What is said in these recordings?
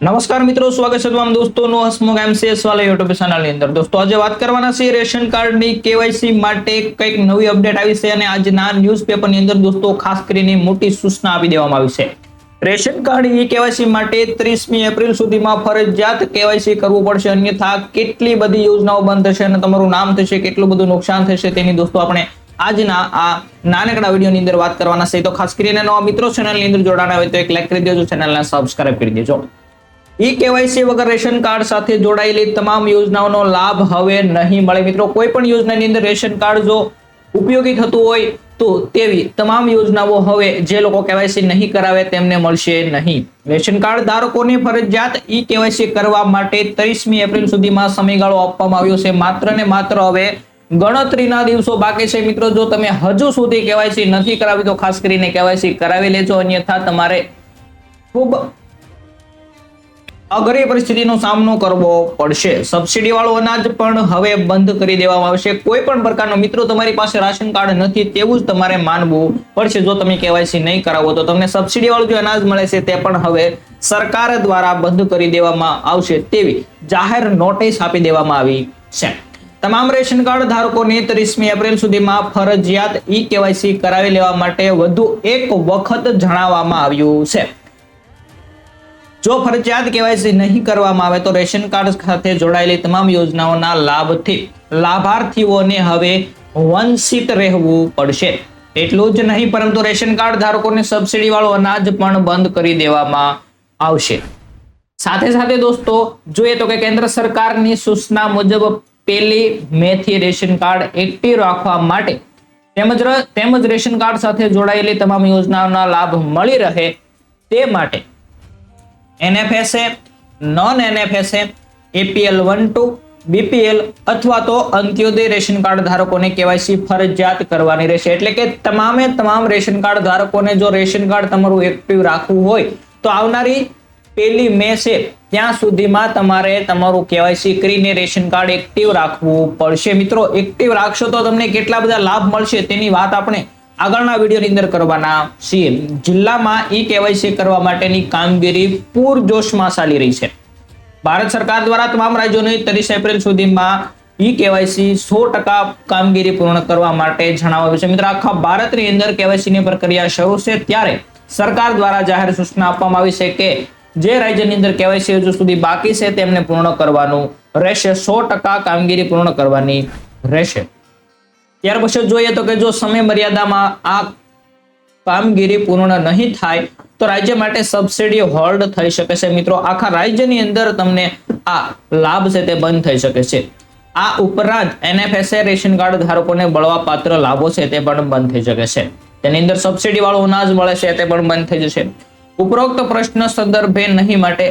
નમસ્કાર મિત્રો, સ્વાગત છે તમામ દોસ્તોનું હસમુખ એમસીએસ વાલા યુટ્યુબ ચેનલની અંદર. દોસ્તો, આજે વાત કરવાના છે રેશન કાર્ડની કેવાયસી માટે કંઈક નવી અપડેટ આવી છે અને આજના ન્યૂઝપેપરની અંદર દોસ્તો ખાસ કરીને મોટી સૂચના આપી દેવામાં આવી છે. રેશન કાર્ડ ઈ કેવાયસી માટે ત્રીસમી એપ્રિલ સુધીમાં ફરજિયાત કેવાયસી કરવું પડશે. અન્યથા કેટલી બધી યોજનાઓ બંધ થશે અને તમારું નામ થશે, કેટલું બધું નુકસાન થશે તેની દોસ્તો આપણે આજના આ નાનકડા વિડીયોની અંદર વાત કરવાના છે. તો ખાસ કરીને નવા મિત્રો ચેનલની અંદર જોડાણા હોય તો એક લાઈક કરી દેજો ચેનલને સબસ્ક્રાઇબ કરી દેજો. ઈ કેવાયસી વગર રેશન કાર્ડ સાથે જોડાયેલી તમામ યોજનાઓનો લાભ હવે નહીં મળે. મિત્રો કોઈ પણ યોજનાની અંદર રેશન કાર્ડ જો ઉપયોગી થતું હોય તો તેવી તમામ યોજનાઓ હવે જે લોકો કેવાયસી નહીં કરાવે તેમને મળશે નહીં. રેશન કાર્ડ ધારકોને ફરજિયાત ઈ કેવાયસી કરવા માટે ત્રીસમી એપ્રિલ સુધીમાં સમયગાળો આપવામાં આવ્યો છે. માત્ર ને માત્ર હવે ગણતરીના દિવસો બાકી છે. મિત્રો, જો તમે હજુ સુધી કેવાયસી નથી કરાવી, તો ખાસ કરીને કેવાયસી કરાવી લેજો. અન્યથા તમારે ખૂબ અઘરી પરિસ્થિતિનો સામનો કરવો પડશે. સબસિડી વાળો અનાજ પણ હવે બંધ કરી દેવામાં આવશે. કોઈ પણ પ્રકારનો મિત્રો તમારી પાસે રાશન કાર્ડ નથી તેવું જ તમારે માનવું પડશે. જો તમે કેવાયસી નહીં કરાવો તો તમને સબસિડી વાળું જે અનાજ મળે છે તે પણ હવે સરકાર દ્વારા બંધ કરી દેવામાં આવશે તેવી જાહેર નોટિસ આપી દેવામાં આવી છે. તમામ રેશન કાર્ડ ધારકોને ત્રીસમી એપ્રિલ સુધીમાં ફરજિયાત ઈ કેવાયસી કરાવી લેવા માટે વધુ એક વખત જણાવવામાં આવ્યું છે. જો ફરજિયાત કેવાયસી નહીં કરવામાં આવે તો રેશન કાર્ડ સાથે જોડાયેલી તમામ યોજનાઓના લાભથી લાભાર્થીઓને હવે વંચિત રહેવું પડશે. એટલું જ નહીં, પરંતુ રેશન કાર્ડ ધારકોને સબસિડી વાળું અનાજ પણ બંધ કરી દેવામાં આવશે. સાથે સાથે દોસ્તો, જોઈએ તો કે કેન્દ્ર સરકારની સૂચના મુજબ પેલી મેથી રેશન કાર્ડ એક્ટિવ રાખવા માટે તેમજ તેમજ રેશન કાર્ડ સાથે જોડાયેલી તમામ યોજનાઓના લાભ મળી રહે તે માટે NFSA non NFSA APL one two BPL અથવા તો અંત્યોદય રેશન કાર્ડ ધારકોને કેવાયસી ફરજિયાત કરવાની રહેશે. એટલે કે તમામે તમામ રેશન કાર્ડ ધારકોને જો રેશન કાર્ડ તમારું એક્ટિવ રાખવું હોય, તો આવનારી પહેલી મે છે, ત્યાં સુધીમાં તમારે તમારું કેવાયસી કરીને રેશન કાર્ડ એક્ટિવ રાખવું પડશે. મિત્રો એક્ટિવ રાખશો તો તમને કેટલા બધા લાભ મળશે તેની વાત આપણે આગળના વિડીયોની અંદર કરવાના છીએ. જિલ્લામાં ઈ કેવાયસી કરવા માટેની કામગીરી પૂરજોશમાં ચાલી રહી છે. ભારત સરકાર દ્વારા તમામ રાજ્યોને ત્રીસ એપ્રિલ સુધીમાં ઈ કેવાયસી સો ટકા કામગીરી પૂર્ણ કરવા માટે જણાવાયું છે. મિત્રો, આખા ભારતની અંદર કેવાયસીની પ્રક્રિયા શરૂ છે ત્યારે સરકાર દ્વારા જાહેર સૂચના આપવામાં આવી છે કે જે રાજ્યની અંદર કેવાયસી હજુ સુધી બાકી છે તેમને પૂર્ણ કરવાનું રહેશે. સો ટકા કામગીરી પૂર્ણ કરવાની રહેશે. ત્યાર પછી જોઈએ તો કે જો સમય મર્યાદામાં આ કામગીરી પૂર્ણ નહીં થાય, તો રાજ્ય માટે સબસિડી હોલ્ડ થઈ શકે છે. મિત્રો, આખા રાજ્યની અંદર તમને આ લાભ છે તે બંધ થઈ શકે છે. આ ઉપરાંત એનએફએસએ રેશન કાર્ડ ધારકોને બળવાપાત્ર લાભો છે તે પણ બંધ થઈ શકે છે. તેની અંદર સબસિડી વાળું અનાજ મળે છે તે પણ બંધ થઈ જશે. ઉપરોક્ત પ્રશ્ન સંદર્ભે નહીં માટે,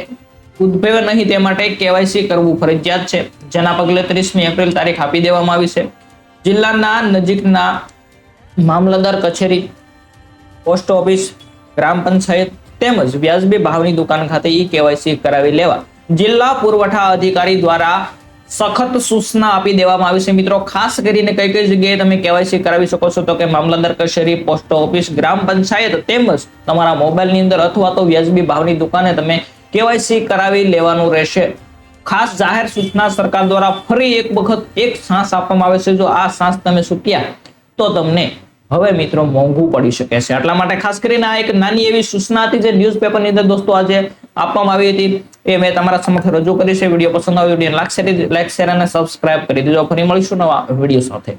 ઉદ્ભવે નહીં તે માટે કેવાયસી કરવું ફરજિયાત છે. જેના પગલે ત્રીસમી એપ્રિલ તારીખ આપી દેવામાં આવી છે. જિલ્લાના નજીકના મામલતદાર કચેરી, પોસ્ટ ઓફિસ, ગ્રામ પંચાયત તેમજ વ્યાજબી ભાવની દુકાન ખાતે ઈ કેવાયસી કરાવી લેવા. જિલ્લા પુરવઠા અધિકારી દ્વારા સખત સૂચના આપી દેવામાં આવી છે. મિત્રો, ખાસ કરીને કઈ કઈ જગ્યાએ તમે કેવાયસી કરાવી શકો છો તો કે મામલતદાર કચેરી, પોસ્ટ ઓફિસ, ગ્રામ પંચાયત તેમજ તમારા મોબાઈલની અંદર અથવા તો વ્યાજબી ભાવની દુકાને તમે કેવાયસી કરાવી લેવાનું રહેશે. ખાસ જાહેર સૂચના સરકાર દ્વારા ફરી એક વખત એક સાંસ આપવામાં આવે છે, જો આ સાંસ તમે સૂક્યા, તો તમને હવે મિત્રો મોંઘું પડી શકે છે. એટલા માટે ખાસ કરીને આ એક નાની એવી સૂચના હતી જે ન્યૂઝપેપરની અંદર દોસ્તો આજે આપવામાં આવી હતી. એ મેં તમારા સમક્ષ રજૂ કરી છે. વીડિયો પસંદ આવ્યો લાઈક શેર લાઈક શેર અને સબસ્ક્રાઇબ કરી દેજો. ફરી મળીશું નવા વીડિયો સાથે.